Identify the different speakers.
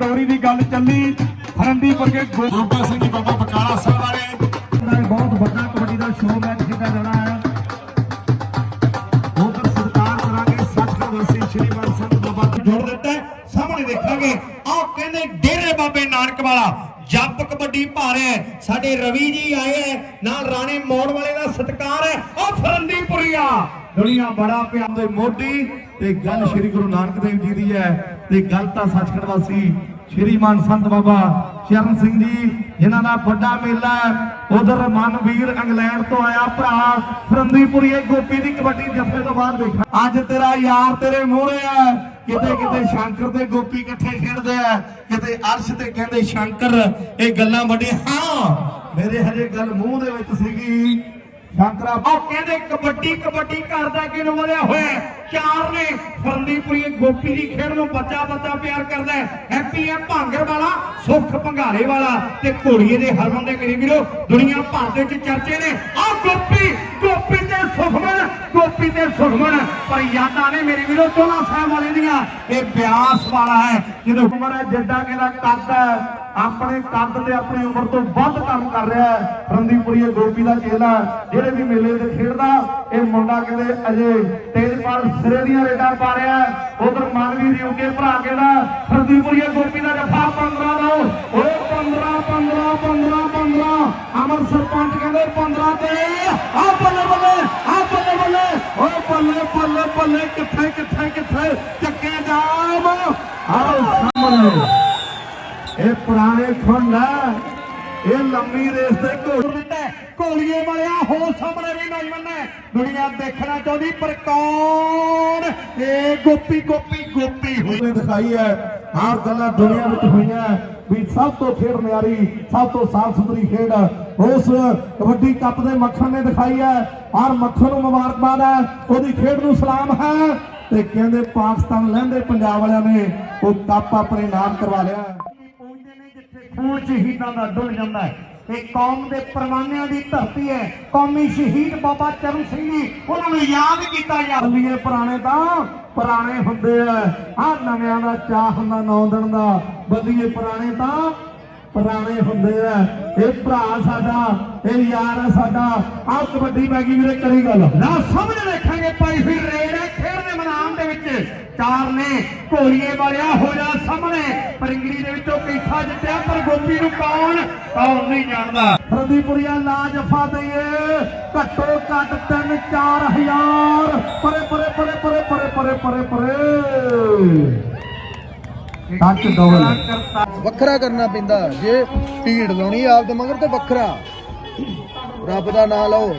Speaker 1: ਚੋਰੀ ਦੀ ਗੱਲ ਚੱਲੀ ਹਰਨਦੀਪ ਵਰਗੇ ਗੋ-
Speaker 2: ਗੋਬਾ ਸਿੰਘ ਜੀ ਬਾਬਾ ਬਕਾਲਾ ਸਾਹਿਬ ਵਾਲੇ।
Speaker 1: ਬਹੁਤ ਵੱਡਾ ਕਬੱਡੀ ਦਾ ਸ਼ੋਅ ਮੈਚ ਖੇਡਿਆ ਜਾਣਾ ਹੈ।
Speaker 2: ਬਹੁਤ ਸਤਿਕਾਰ ਕਰਾਂਗੇ ਦਾ ਵਸੀ ਸ਼੍ਰੀ ਗੁਰੂ ਸੰਤ ਬਾਬਾ
Speaker 3: ਜੋੜ ਦਿੱਤਾ। ਸਾਹਮਣੇ ਦੇਖਾਂਗੇ ਆਹ ਕਹਿੰਦੇ ਡੇਰੇ ਬਾਬੇ ਨਾਨਕ ਵਾਲਾ। ਜੱਪ ਕਬੱਡੀ ਹੈ। ਸਾਡੇ ਰਵੀ ਜੀ ਆਏ ਹੈ। ਨਾਲ ਰਾਣੇ ਮੋੜ ਵਾਲੇ ਦਾ ਸਤਿਕਾਰ ਹੈ। ਉਹ ਫਰੰਦੀਪੁਰੀਆ। ਦੁਨੀਆ ਬੜਾ ਪਿਆਰ
Speaker 1: ਦੇ ਮੋਢੀ ਤੇ ਗੱਲ ਸ੍ਰੀ ਗੁਰੂ ਨਾਨਕ ਦੇਵ ਜੀ ਦੀ ਹੈ ਤੇ ਗੱਲ ਤਾਂ ਸੱਚਖੰਡ ਵਾਸੀ ਸ਼੍ਰੀਮਾਨ ਸੰਤ ਬਾਬਾ ਚਰਨ ਸਿੰਘ ਜੀ, ਜਿਨ੍ਹਾਂ ਦਾ ਵੱਡਾ ਮੇਲਾ ਹੈ। ਉਧਰ ਮਨਵੀਰ ਇੰਗਲੈਂਡ ਤੋਂ ਆਇਆ ਭਰਾ ਫਰੰਦੀਪੁਰੀਏ ਗੋਪੀ ਦੀ ਕਬੱਡੀ ਜੱਫੇ ਤੋਂ ਬਾਅਦ ਦੇਖਾ ਅੱਜ ਤੇਰਾ ਯਾਰ ਤੇਰੇ ਮੂਹਰੇ ਹੈ। ਕਿਤੇ ਕਿਤੇ ਸ਼ੰਕਰ ਤੇ ਗੋਪੀ ਇਕੱਠੇ ਖੇਡਦੇ ਆ ਕਿਤੇ ਅਰਸ਼ ਤੇ ਕਹਿੰਦੇ ਸ਼ੰਕਰ, ਇਹ ਗੱਲਾਂ ਵੱਡੀਆਂ, ਹਾਂ, ਮੇਰੇ ਹਜੇ ਗੱਲ ਮੂੰਹ ਦੇ ਵਿੱਚ ਸੀਗੀ। ਸ਼ੰਕਰਾ
Speaker 3: ਉਹ ਕਹਿੰਦੇ ਕਬੱਡੀ ਕਬੱਡੀ ਕਰਦਾ ਕਿਨੂੰ ਵਧਿਆ ਹੋਇਆ ਚਾਰ ਨੇ ਫਰੰਦੀਪੁਰੀ ਗੋਪੀ ਦੀ ਖੇਡ ਨੂੰ ਬੱਚਾ ਬੱਚਾ ਪਿਆਰ ਕਰਦਾ ਹੈ। ਹੈਪੀ ਹੈ ਭਾਂਗਰ ਵਾਲਾ ਸੁਖ ਭੰਗਾਰੇ ਵਾਲਾ ਤੇ ਘੋੜੀਏ ਦੇ ਹਰਮਨ ਦੇ ਮੇਰੇ ਵੀਰੋ, ਦੁਨੀਆ ਭਰ ਦੇ ਵਿੱਚ ਚਰਚੇ ਨੇ। ਆ ਗੋਪੀ ਗੋਪੀ ਤੇ ਸੁਖਮਨ, ਗੋਪੀ ਤੇ ਸੁਖਮਨ। ਪਰ ਯਾਦਾਂ ਨੇ ਮੇਰੇ ਵੀਰੋ ਚੋਲਾ ਸਾਹਿਬ ਵਾਲੇ ਦੀਆਂ। ਇਹ ਬਿਆਸ ਵਾਲਾ ਹੈ
Speaker 1: ਜਦੋਂ ਉਮਰ ਹੈ ਜਿੱਡਾ ਕਿਹਦਾ ਕੱਦ ਹੈ, ਆਪਣੇ ਕੱਦ ਤੇ ਆਪਣੀ ਉਮਰ ਤੋਂ ਵੱਧ ਕੰਮ ਕਰ ਰਿਹਾ ਹੈ। ਰੰਦੀਪੁਰੀ ਗੋਪੀ ਦਾ ਚੇਲਾ ਜਿਹੜੇ ਵੀ ਮੇਲੇ ਤੇ ਖੇਡਦਾ, ਇਹ ਮੁੰਡਾ ਕਹਿੰਦੇ ਅਜੇ ਤੇਜਪਾਲ ਸਿਰੇ ਦੀਆਂ ਰੇਡਾਂ ਪਾ ਰਿਹਾ ਉਧਰ ਮਾਨਵੀ ਦੀ ਉੱਗੇ ਭਰਾ ਕਿਹੜਾ? ਰੰਦੀਪੁਰੀ ਗੋਪੀ ਦਾ ਜੱਫਾ 15 ਦਾ ਓਏ 15 15 15 15 ਅਮਰ ਸਰਪੰਚ ਕਹਿੰਦੇ 15 ਤੇ ਆ ਬੱਲੇ ਬੱਲੇ ਆ ਬੱਲੇ ਬੱਲੇ ਓਏ ਬੱਲੇ ਬੱਲੇ ਕਿੱਥੇ ਕਿੱਥੇ ਕਿੱਥੇ ਚੱਕੇ ਜਾਮ। ਆਓ ਸਾਹਮਣੇ। ਇਹ ਪੁਰਾਣੇ ਖੰਡ ਇਹ ਲੰਮੀ ਰੇਸ ਦੇ ਘੋੜ
Speaker 3: ਦਿੱਤਾ ਹੈ। ਘੋਲੀਏ ਵਾਲਿਆ ਹੋ ਸਾਹਮਣੇ ਵੀ ਨੌਜਵਾਨ ਹੈ ਦੁਨੀਆ ਦੇਖਣਾ ਚਾਹੁੰਦੀ ਪਰ ਕੌਣ? ਇਹ ਗੋਪੀ ਗੋਪੀ ਗੋਪੀ ਹੋਈ।
Speaker 1: ਉਹਨੇ ਦਿਖਾਈ ਹੈ। ਆਹ ਗੱਲਾਂ ਦੁਨੀਆ ਵਿੱਚ ਹੋਈਆਂ ਵੀ ਸਭ ਤੋਂ ਖੇਡ ਮਿਆਰੀ, ਸਭ ਤੋਂ ਸਾਫ਼ ਸੁਥਰੀ ਖੇਡ, ਉਸ ਕਬੱਡੀ ਕੱਪ ਦੇ ਮੱਖਣ ਨੇ ਦਿਖਾਈ ਹੈ। ਔਰ ਮੱਖਣ ਨੂੰ ਮੁਬਾਰਕਬਾਦ ਹੈ, ਉਹਦੀ ਖੇਡ ਨੂੰ ਸਲਾਮ ਹੈ। ਤੇ ਕਹਿੰਦੇ ਪਾਕਿਸਤਾਨ ਲਹਿੰਦੇ ਪੰਜਾਬ ਵਾਲਿਆਂ ਨੇ, ਉਹ ਕੱਪ ਆਪਣੇ ਨਾਮ ਕਰਵਾ ਲਿਆ।
Speaker 3: ਪਹੁੰਚਦੇ ਨੇ ਜਿੱਥੇ ਖੂਨ ਸ਼ਹੀਦਾਂ ਦਾ ਡੁੱਲ ਜਾਂਦਾ ਹੈ? ਇਹ ਕੌਮ ਦੇ ਪਰਵਾਨਿਆਂ ਦੀ ਧਰਤੀ ਹੈ। ਕੌਮੀ ਸ਼ਹੀਦ ਬਾਬਾ ਚਰਨ ਸਿੰਘ ਜੀ, ਉਹਨਾਂ ਨੂੰ ਯਾਦ ਕੀਤਾ ਜਾ
Speaker 1: ਪੁਰਾਣੇ ਤਾਂ ਪੁਰਾਣੇ ਹੁੰਦੇ ਆ। ਆ ਨਵਿਆਂ ਦਾ ਚਾਹ ਹੁੰਦਾ, ਨੌ ਦਿਨ ਦਾ। ਬਦੀਏ ਪੁਰਾਣੇ ਤਾਂ ਪੁਰਾਣੇ ਹੁੰਦੇ ਆ। ਇਹ ਭਰਾ ਸਾਡਾ, ਇਹ ਯਾਰ ਆ ਸਾਡਾ। ਆ ਕਬੱਡੀ ਬੈਗੀ ਵੀਰੇ ਕਰੀ ਗੱਲ।
Speaker 3: ਨਾ ਸਾਹਮਣੇ ਦੇਖਾਂਗੇ ਭਾਈ, ਫਿਰ ਰੇਡ ਹੈ ਖੇਡ ਦੇ ਮੈਦਾਨ ਦੇ ਵਿੱਚ। ਚਾਰ ਨੇ ਘੋੜੀਏ ਵਾਲਿਆ ਹੋ ਜਾ ਵਿੱਚੋਂ ਕੈਥਾ ਜਿੱਤਿਆ ਪਰ ਗੋਪੀ ਨੂੰ ਕੌਣ? ਕੌਣ ਨਹੀਂ ਜਾਣਦਾ।
Speaker 1: ਫਰਦੀਪੁਰੀਆ ਲਾ ਜਫਾ ਦਈਏ। ਘੱਟੋ ਘੱਟ 3 4000 ਪਰੇ ਪਰੇ ਪਰੇ ਪਰੇ ਪਰੇ ਪਰੇ ਪਰੇ ਪਰੇ। ਟੱਚ ਡਬਲ
Speaker 4: ਵੱਖਰਾ ਕਰਨਾ ਪੈਂਦਾ। ਜੇ ਢੀੜ ਲਾਉਣੀ ਆਪ ਦੇ ਮਗਰ ਤੇ ਵੱਖਰਾ। ਰੱਬ ਦਾ ਨਾਮ ਲਓ।